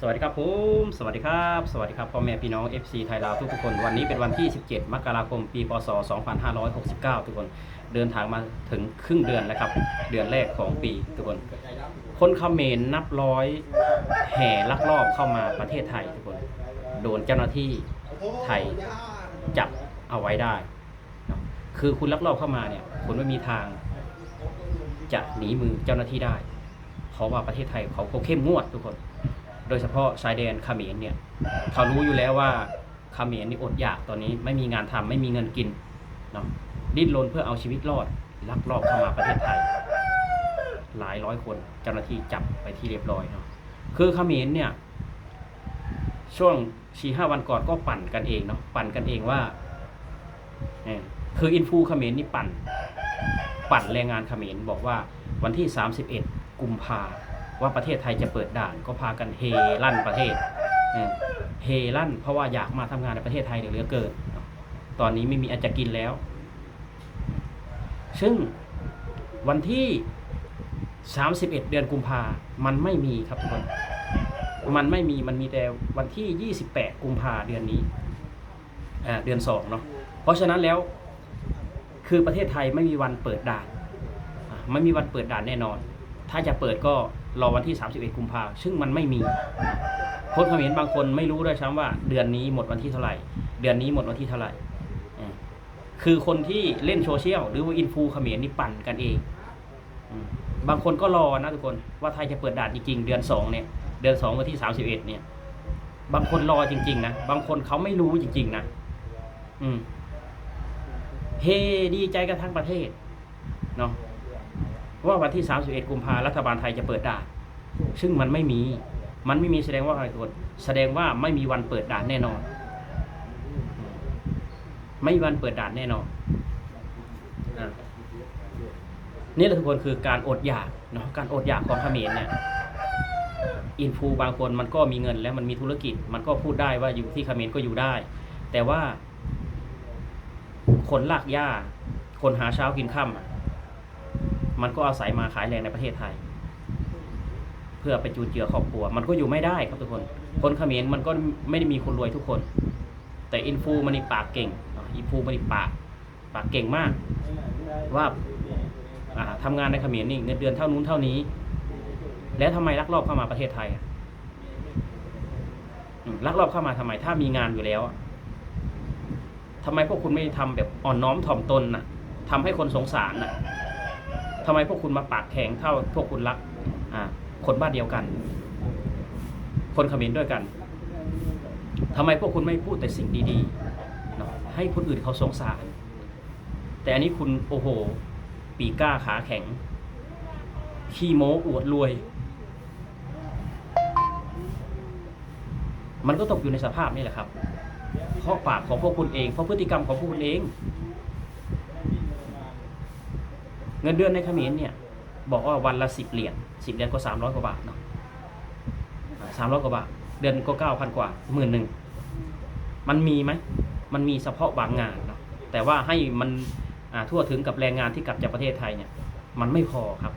สวัสดีครับผมสวัสดีครับ สวัสดีครับพ่อแม่พี่น้อง FC ไทยลาวทุกคน วันนี้เป็นวันที่ 17 มกราคม ปีพศ 2569 ทุกคน เดินทางมาถึงครึ่งเดือนแล้วครับ เดือนแรกของปีทุกคน คนเขมรนับร้อยแห่ลักลอบเข้ามาประเทศไทยทุกคน โดนเจ้าหน้าที่ไทยจับเอาไว้ได้ คือคุณลักลอบเข้ามาเนี่ยคุณไม่มีทางจะหนีมือเจ้าหน้าที่ได้ เพราะว่าประเทศไทยเขาเขาเข้มงวดทุกคน โดยเฉพาะชายแดนเขมรเนี่ยเขารู้อยู่แล้วว่าเขมรนี่อดอยากตอนนี้ไม่มีงานทำไม่มีเงินกินเนาะดิ้นรนเพื่อเอาชีวิตรอดลักลอบเข้ามาประเทศไทย หลายร้อยคนเจ้าหน้าที่จับไปที่เรียบร้อยเนาะคือเขมรเนี่ย ช่วงสี่ห้าวันก่อนก็ปั่นกันเองเนาะปั่นกันเองว่าเออคืออินฟูเขมรนี่ปั่น ปั่นแรงงานเขมรบอกว่าวันที่ 31 กุมภา ว่าประเทศไทยจะเปิดด่านก็พากันเฮลั่นประเทศเฮลั่น เพราะว่าอยากมาทำงานในประเทศไทยเหลือเกิน ตอนนี้ไม่มีอาจจะกินแล้ว ซึ่งวันที่ 31 เดือนกุมภา มันไม่มีครับทุกคน มันไม่มี มันมีแต่วันที่ 28 กุมภาเดือนนี้ อ่า เดือนสองเนาะ เพราะฉะนั้นแล้ว คือประเทศไทยไม่มีวันเปิดด่าน ไม่มีวันเปิดด่านแน่นอน ถ้าจะเปิดก็ รอวันที่ 31 กุมภาซึ่งมันไม่มีคนเขมรบางคนไม่รู้ด้วยซ้ำว่า เดือนนี้หมดวันที่เท่าไหร่ เดือนนี้หมดวันที่เท่าไหร่คือคนที่เล่นโซเชียลหรือว่าอินฟูเขมรนี่ปั่นกันเองอบางคนก็รอนะทุกคนว่าไทยจะเปิดด่านจริงๆเดือนสองเนี่ย เดือนสองวันที่ 31 เนี่ย บางคนรอจริง ๆ นะ บางคนเขาไม่รู้จริง ๆ นะ อืม เฮ ดีใจกันทั้งประเทศ เนาะ ว่าวันที่ 31 กุมภารัฐบาลไทยจะเปิดด่าน ซึ่งมันไม่มี มันไม่มีแสดงว่าอะไรตัวแสดงว่าไม่มีวันเปิดด่านแน่นอน ไม่มีวันเปิดด่านแน่นอนนี่แหละทุกคนคือการอดอยากเนาะการอดอยากของเขมรเนี่ยอินฟูบางคนมันก็มีเงินแล้วมันมีธุรกิจ มันก็พูดได้ว่าอยู่ที่เขมรก็อยู่ได้ แต่ว่า คนลากหญ้า คนหาเช้ากินค่ำ มันก็อาศัยมาขายแรงในประเทศไทย เพื่อไปจูนเจือครอบครัว มันก็อยู่ไม่ได้ครับทุกคน คนเขมรมันก็ไม่ได้มีคนรวยทุกคน แต่อินฟูมันนี่ปากเก่งอะอินฟูมันนี่ปากปากเก่งมาก ว่าอ่าทำงานในเขมรนี่เงินเดือนเท่านู้นเท่านี้ แล้วทำไมลักลอบเข้ามาประเทศไทยอะอืมลักลอบเข้ามาทำไม ถ้ามีงานอยู่แล้วอะทำไมพวกคุณไม่ทำแบบอ่อนน้อมถ่อมตนน่ะทำให้คนสงสารน่ะ ทำไมพวกคุณมาปากแข็งเท่าพวกคุณรักคนบ้านเดียวกัน คนขมรด้วยกันทำไมพวกคุณไม่พูดแต่สิ่งดีๆเนาะให้คนอื่นเขาสงสาร แต่อันนี้คุณโอ้โห ปีก้าขาแข็ง ขี้โม้อวดรวย มันก็ตกอยู่ในสภาพนี่แหละครับเพราะปากของพวกคุณเองเพราะพฤติกรรมของพวกคุณเอง เงินเดือนในเขมรเนี่ยบอกว่าวันละสิบเหรียญสิบเหรียญก็สามร้อยกว่าบาทเนาะสามร้อยกว่าบาท เดือนก็เก้าพันกว่าหมื่นหนึ่งมันมีไหมมันมีเฉพาะบางงานเนาะแต่ว่าให้มันทั่วถึงกับแรงงานที่กลับจากประเทศไทยเนี่ยมันไม่พอครับ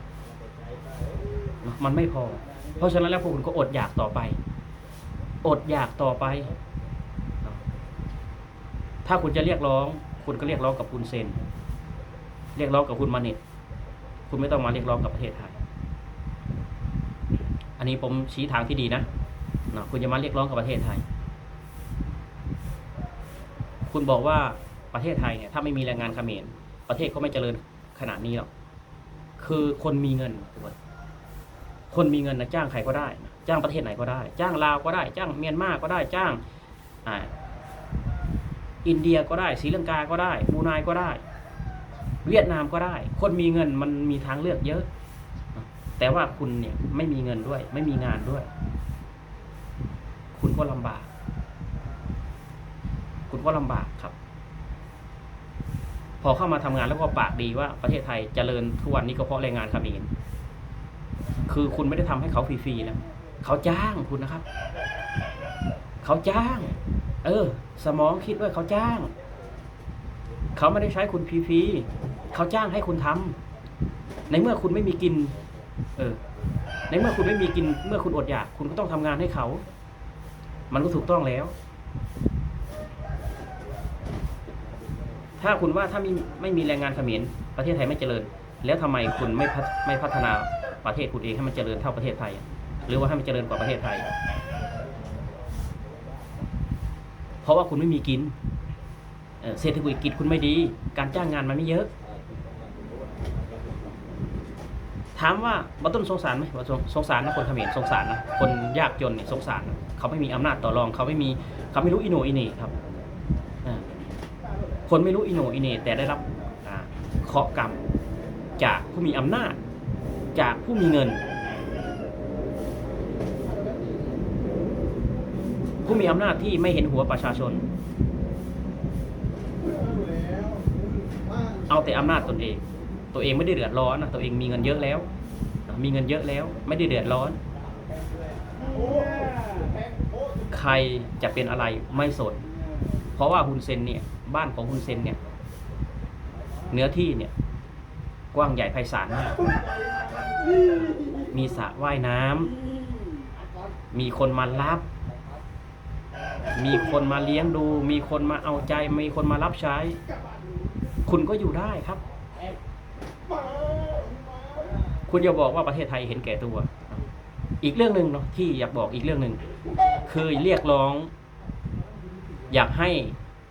มันไม่พอ เพราะฉะนั้นแล้วพวกคุณก็อดอยากต่อไป อดอยากต่อไป ถ้าคุณจะเรียกร้อง คุณก็เรียกร้องกับคุณเซน เรียกร้องกับคุณมาเน็ต คุณไม่ต้องมาเรียกร้องกับประเทศไทย อันนี้ผมชี้ทางที่ดีนะนะคุณจะมาเรียกร้องกับประเทศไทย คุณบอกว่าประเทศไทยเนี่ยถ้าไม่มีแรงงานเขมรประเทศก็ไม่เจริญขนาดนี้หรอก คือคนมีเงินทุกคนคนมีเงินนะจ้างใครก็ได้ จ้างประเทศไหนก็ได้ จ้างลาวก็ได้ จ้างเมียนมาก็ได้ จ้างอ่าอินเดียก็ได้ศรีลังกาก็ได้บรูไนก็ได้ เวียดนามก็ได้ คนมีเงินมันมีทางเลือกเยอะ แต่ว่าคุณเนี่ยไม่มีเงินด้วย ไม่มีงานด้วย คุณก็ลำบาก คุณก็ลำบากครับ พอเข้ามาทำงานแล้วก็ปากดีว่าประเทศไทยเจริญทุกวันนี้ก็เพราะแรงงานเขมรคือคุณไม่ได้ทำให้เขาฟรีๆนะเขาจ้างคุณนะครับ เขาจ้าง เออ สมองคิดว่าเขาจ้าง เขาไม่ได้ใช้คุณฟรีๆ เขาจ้างให้คุณทำในเมื่อคุณไม่มีกิน เออ ในเมื่อคุณไม่มีกิน เมื่อคุณอดอยาก คุณก็ต้องทำงานให้เขา มันก็ถูกต้องแล้ว ถ้าคุณว่าถ้าไม่ไม่มีแรงงานเขมรประเทศไทยไม่เจริญ แล้วทำไมคุณไม่พัฒไม่พัฒนาประเทศคุณเองให้มันเจริญเท่าประเทศไทย หรือว่าให้มันเจริญกว่าประเทศไทย เพราะว่าคุณไม่มีกินเศรษฐกิจคุณไม่ดี การจ้างงานมันไม่เยอะ ถามว่าบัต้นสงสารไหมว่าสงสงสารนะคนเขมรสงสารนะคนยากจนเนี่ยสงสารนะเขาไม่มีอำนาจต่อรองเขาไม่มีเขาไม่รู้อิโนอิเน่ครับคนไม่รู้อิโนอิเน่แต่ได้รับเคาะกรรมจากผู้มีอำนาจ จากผู้มีเงิน ผู้มีอำนาจที่ไม่เห็นหัวประชาชน เอาแต่อำนาจตนเอง ตัวเองไม่ได้เดือดร้อนนะตัวเองมีเงินเยอะแล้ว มีเงินเยอะแล้ว ไม่ได้เดือดร้อน ใครจะเป็นอะไรไม่สน เพราะว่าฮุนเซนเนี่ยบ้านของฮุนเซนเนี่ยเนื้อที่เนี่ยกว้างใหญ่ไพศาลมาก มีสระว่ายน้ำ มีคนมารับ มีคนมาเลี้ยงดู มีคนมาเอาใจ มีคนมารับใช้ คุณก็อยู่ได้ครับ คุณอย่าบอกว่าประเทศไทยเห็นแก่ตัว อีกเรื่องหนึ่งเนาะที่อยากบอกอีกเรื่องหนึ่งคือเรียกร้อง อยากให้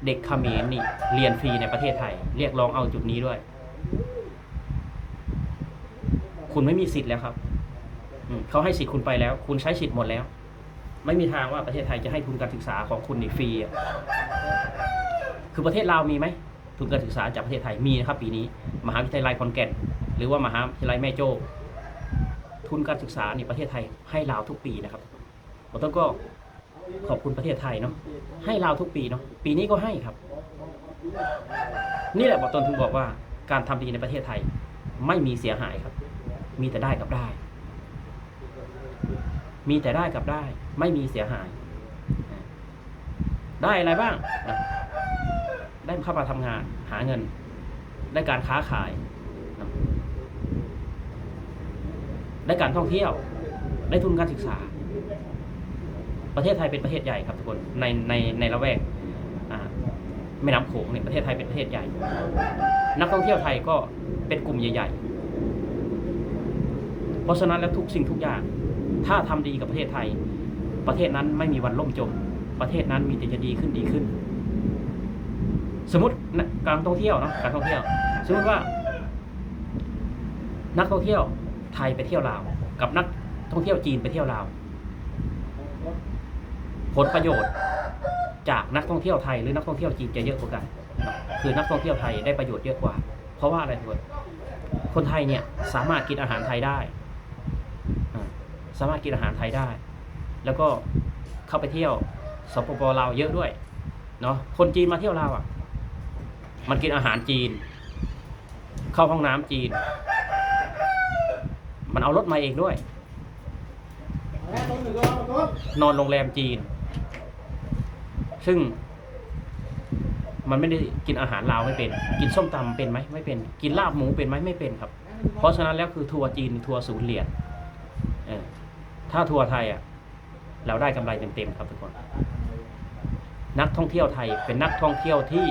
เด็กเขมรนี่เรียนฟรีในประเทศไทย เรียกร้องเอาจุดนี้ด้วย คุณไม่มีสิทธิ์แล้วครับเขาให้สิทธิ์คุณไปแล้ว คุณใช้สิทธิ์หมดแล้ว ไม่มีทางว่าประเทศไทยจะให้ทุนการศึกษาของคุณนี่ฟรีอะคือประเทศลาวมีไหมทุนการศึกษาจากประเทศไทยมีนะครับ ปีนี้ มหาวิทยาลัยขอนแก่น รือว่ามหาวิทยาลัยแม่โจ้ ทุนการศึกษาในประเทศไทยให้ลาวทุกปีนะครับผมต้องก็ขอบคุณประเทศไทยเนาะให้ลาวทุกปีเนาะปีนี้ก็ให้ครับ นี่แหละบอกตนถึงบอกว่าการทำดีในประเทศไทย ไม่มีเสียหายครับ มีแต่ได้กับได้ มีแต่ได้กับได้ ไม่มีเสียหาย ได้อะไรบ้าง ได้เข้ามาทำงาน หาเงิน ได้การค้าขายนะ ได้การท่องเที่ยว ได้ทุนการศึกษา ประเทศไทยเป็นประเทศใหญ่ครับทุกคนในในในละแวกแม่น้ำโขงเนี่ยประเทศไทยเป็นประเทศใหญ่ นักท่องเที่ยวไทยก็เป็นกลุ่มใหญ่ ๆ เพราะฉะนั้นแล้วทุกสิ่งทุกอย่าง ถ้าทำดีกับประเทศไทย ประเทศนั้นไม่มีวันล่มจม ประเทศนั้นมีแต่จะดีขึ้นดีขึ้น สมมตินะการท่องเที่ยวเนาะการท่องเที่ยว สมมติว่า นักท่องเที่ยว ไทยไปเที่ยวลาว กับนักท่องเที่ยวจีนไปเที่ยวลาว ผลประโยชน์จากนักท่องเที่ยวไทยหรือนักท่องเที่ยวจีนจะเยอะกว่ากัน คือนักท่องเที่ยวไทยได้ประโยชน์เยอะกว่า เพราะว่าอะไรทุกคนคนไทยเนี่ยสามารถกินอาหารไทยได้ สามารถกินอาหารไทยได้ แล้วก็เข้าไปเที่ยวสปปลาวเยอะด้วยเนาะคนจีนมาเที่ยวลาวอะ มันกินอาหารจีน เข้าห้องน้ำจีน มันเอารถมาเองด้วย นอนโรงแรมจีน ซึ่ง มันไม่ได้กินอาหารลาวไม่เป็น กินส้มตำเป็นไหมไม่เป็น กินลาบหมูเป็นไหมไม่เป็นครับ เพราะฉะนั้นแล้วคือทัวร์จีนทัวร์ศูนย์เหรียญเออถ้าทัวร์ไทยอะ เราได้กำไรเต็มๆครับทุกคน นักท่องเที่ยวไทยเป็นนักท่องเที่ยวที่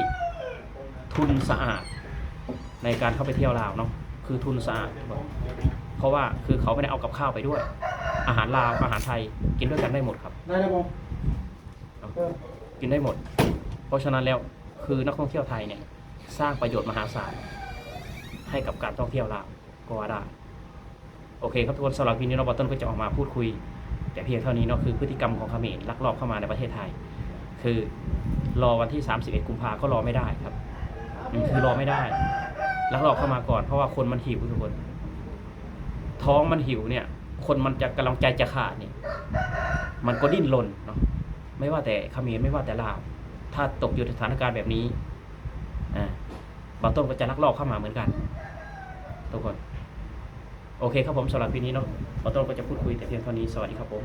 ทุนสะอาดในการเข้าไปเที่ยวลาวเนาะคือทุนสะอาดทุกคน เพราะว่าคือเขาไม่ได้เอากับข้าวไปด้วย อาหารลาวอาหารไทยกินด้วยกันได้หมดครับ ได้ครับผมกินได้หมด เพราะฉะนั้นแล้วคือนักท่องเที่ยวไทยเนี่ยสร้างประโยชน์มหาศาลให้กับการท่องเที่ยวลาวก็ว่าได้โอเคครับทุกคนสำหรับวินนี้เราบอตเติ้ลก็จะออกมาพูดคุย แต่เพียงเท่านี้เนาะคือพฤติกรรมของเขมรลักลอบเข้ามาในประเทศไทย คือรอวันที่ 31 กุมภาก็รอไม่ได้ครับอืมคือรอไม่ได้ลักลอบเข้ามาก่อนเพราะว่าคนมันหิวทุกคน ท้องมันหิวเนี่ย คนมันจะกำลังใจจะขาดเนี่ย มันก็ดิ้นรนเนาะไม่ว่าแต่เขมรไม่ว่าแต่ลาว ถ้าตกอยู่ในสถานการณ์แบบนี้อ่าบางต้นก็จะลักลอบเข้ามาเหมือนกัน ทุกคน โอเคครับผมสำหรับปีนี้เนาะบางต้นก็จะพูดคุยแต่เพียงเท่านี้สวัสดีครับผม